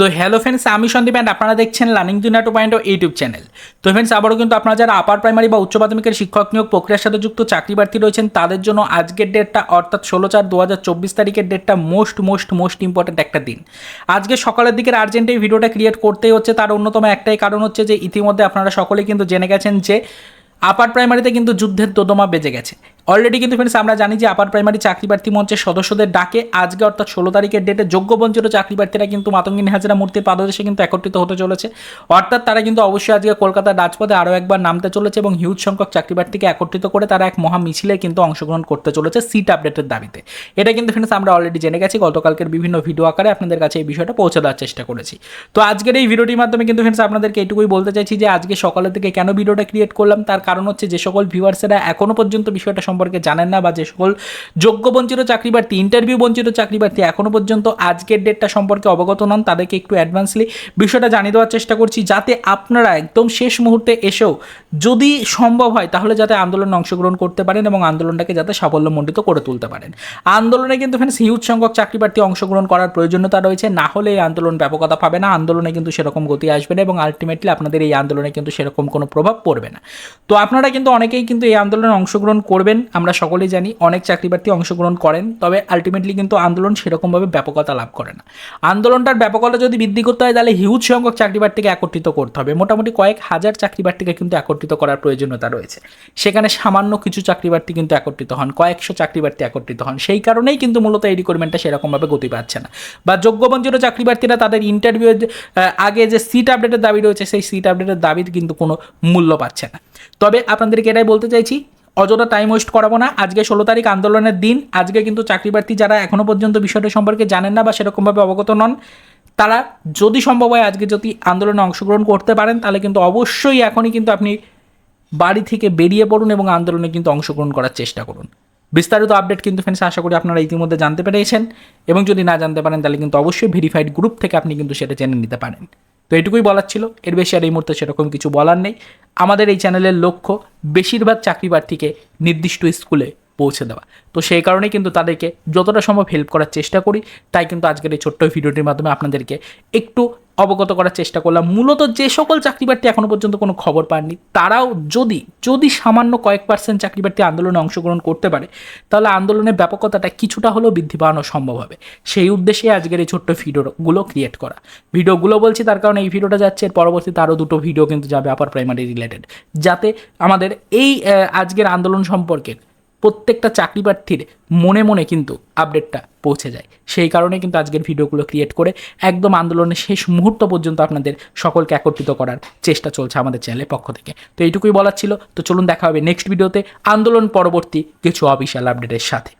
তো hello friends আমি Sandeep and আপনারা দেখছেন learning Duniya two point YouTube channel তো ফ্রেন্ডস আবারও কিন্তু আপনারা যারা আপার প্রাইমারি বা উচ্চ মাধ্যমিকের শিক্ষক নিয়োগ প্রক্রিয়ার সাথে যুক্ত চাকরি প্রার্থী রয়েছেন, তাদের জন্য আজকের ডেটটা অর্থাৎ ষোলো চার দু হাজার চব্বিশ তারিখের ডেটটা মোস্ট মোস্ট মোস্ট ইম্পর্টেন্ট একটা দিন। আজকে সকালের দিকের আর্জেন্ট এই ভিডিওটা ক্রিয়েট করতেই হচ্ছে, তার অন্যতম একটাই কারণ হচ্ছে যে ইতিমধ্যে আপনারা সকলেই কিন্তু জেনে গেছেন যে আপার প্রাইমারিতে কিন্তু যুদ্ধের দোদমা বেজে গেছে। অলরেডি কিন্তু ফ্রেন্ডস আমরা জানি যে আপার প্রাইমারি চাকরি প্রার্থী মঞ্চের সদস্যদের ডাকে। আজকে অর্থাৎ ষোলো তারিখের ডেটে যোগ্য বঞ্চিত চাকরি প্রার্থীরা কিন্তু মাতঙ্গিনী হাজরা মূর্তির পাদদেশে কিন্তু একত্রিত হতে চলেছে। অর্থাৎ তারা কিন্তু অবশ্যই আজকে কলকাতার রাজপথে আরও একবার নামতে চলেছে এবং হিউজ সংখ্যক চাকরি প্রার্থীকে একত্রিত করে তারা এক মহা মিছিলে কিন্তু অংশগ্রহণ করতে চলেছে সিট আপডেটের দাবিতে। এটা কিন্তু ফ্রেন্ডস আমরা অলরেডি জেনে গেছি, গতকালকের বিভিন্ন ভিডিও আকারে আপনাদের কাছে এই বিষয়টা পৌঁছে দেওয়ার চেষ্টা করেছি। তো আজকের এই ভিডিওটির মাধ্যমে কিন্তু ফ্রেন্ডস আপনাদেরকে এটুকুই বলতে চাইছি যে আজকে সকালের থেকে কেন ভিডিওটা ক্রিয়েট করলাম, তার কারণ হচ্ছে যে সকল ভিউয়ার্সেরা এখনও পর্যন্ত বিষয়টা সম্পর্কে জানেন না বা যে সকল যোগ্য বঞ্চিত চাকরি প্রার্থী ইন্টারভিউ বঞ্চিত চাকরি প্রার্থী এখনও পর্যন্ত আজকের ডেটটা সম্পর্কে অবগত নন, তাদেরকে একটু অ্যাডভান্সলি বিষয়টা জানিয়ে দেওয়ার চেষ্টা করছি যাতে আপনারা একদম শেষ মুহূর্তে এসেও যদি সম্ভব হয় তাহলে যাতে আন্দোলনে অংশগ্রহণ করতে পারেন এবং আন্দোলনটাকে যাতে সাফল্যমণ্ডিত করে তুলতে পারেন। আন্দোলনে কিন্তু ফ্রেন্ডস হিউজ সংখ্যক চাকরি প্রার্থী অংশগ্রহণ করার প্রয়োজনীয়তা রয়েছে, না হলে এই আন্দোলন ব্যাপকতা পাবে না, আন্দোলনে কিন্তু সেরকম গতি আসবে না এবং আলটিমেটলি আপনাদের এই আন্দোলনে কিন্তু সেরকম কোনো প্রভাব পড়বে না। তো আপনারা কিন্তু অনেকেই কিন্তু এই আন্দোলনে অংশগ্রহণ করবেন আমরা সকলেই জানি অনেক চাকরি প্রার্থী অংশগ্রহণ করেন, তবে আলটিমেটলি কিন্তু আন্দোলন সেরকমভাবে ব্যাপকতা লাভ করে না। আন্দোলনটার ব্যাপকতা যদি বৃদ্ধি করতে হয়, তাহলে হিউজ সংখ্যক চাকরি প্রার্থীকে একত্রিত করতে হবে। মোটামুটি কয়েক হাজার চাকরি প্রার্থীকে কিন্তু একত্রিত করার প্রয়োজনীয়তা রয়েছে। সেখানে সামান্য কিছু চাকরি প্রার্থী কিন্তু একত্রিত হন, কয়েকশো চাকরি প্রার্থী একত্রিত হন। সেই কারণেই কিন্তু মূলত এই রিক্রুটমেন্টটা সেরকমভাবে গতি পাচ্ছে না। বা যোগ্যবঞ্চিত চাকরি প্রার্থীরা তাদের ইন্টারভিউ আগে যে সিট আপডেটের দাবি রয়েছে, সেই সিট আপডেটের দাবির কিন্তু কোনো মূল্য পাচ্ছে না। তবে আপনাদেরকে এটাই বলতে চাইছি অযথা টাইম ওয়েস্ট করাবো না। আজকে ষোলো তারিখ আন্দোলনের দিন। আজকে কিন্তু চাকরি প্রার্থী যারা এখনও পর্যন্ত বিষয়টা সম্পর্কে জানেন না বা সেরকমভাবে অবগত নন, তারা যদি সম্ভব হয় আজকে যদি আন্দোলনে অংশগ্রহণ করতে পারেন, তাহলে কিন্তু অবশ্যই এখনই কিন্তু আপনি বাড়ি থেকে বেরিয়ে পড়ুন এবং আন্দোলনে কিন্তু অংশগ্রহণ করার চেষ্টা করুন। বিস্তারিত আপডেট কিন্তু ফ্রেন্ডস আশা করি আপনারা ইতিমধ্যে জানতে পেরেছেন। এবং যদি না জানতে পারেন, তাহলে কিন্তু অবশ্যই ভেরিফাইড গ্রুপ থেকে আপনি কিন্তু সেটা জেনে নিতে পারেন। তো এটুকুই বলার ছিল। এর বেশি আর এই মুহূর্তে সেরকম কিছু বলার নেই। আমাদের এই চ্যানেলের লক্ষ্য বেশিরভাগ চাকরি প্রার্থীকে নির্দিষ্ট স্কুলে পৌঁছে দেওয়া। তো সেই কারণে কিন্তু তাদেরকে যতটা সম্ভব হেল্প করার চেষ্টা করি। তাই কিন্তু আজকের এই ছোট্ট ভিডিওটির মাধ্যমে আপনাদেরকে একটু অবগত করার চেষ্টা করলাম। মূলত যে সকল চাকরি প্রার্থী এখনও পর্যন্ত কোনো খবর পাননি, তারাও যদি যদি সামান্য কয়েক পার্সেন্ট চাকরি প্রার্থী আন্দোলনে অংশগ্রহণ করতে পারে, তাহলে আন্দোলনের ব্যাপকতাটা কিছুটা হলেও বৃদ্ধি পাওয়ানো সম্ভব হবে। সেই উদ্দেশ্যে আজকের এই ছোট্ট ভিডিওগুলো ক্রিয়েট করা। ভিডিওগুলো বলছি তার কারণে এই ভিডিওটা যাচ্ছে, এর পরবর্তীতে আরও দুটো ভিডিও কিন্তু যাবে আপার প্রাইমারি রিলেটেড যাতে আমাদের এই আজকের আন্দোলন সম্পর্কে প্রত্যেকটা চাকরি প্রার্থীর মনে মনে কিন্তু আপডেটটা পৌঁছে যায়। সেই কারণে কিন্তু আজকের ভিডিওগুলো ক্রিয়েট করে একদম আন্দোলনের শেষ মুহূর্ত পর্যন্ত আপনাদের সকলকে একত্রিত করার চেষ্টা চলছে আমাদের চ্যানেলের পক্ষ থেকে। তো এইটুকুই বলার ছিল। তো চলুন দেখা হবে নেক্সট ভিডিওতে আন্দোলন পরবর্তী কিছু অফিসিয়াল আপডেটের সাথে।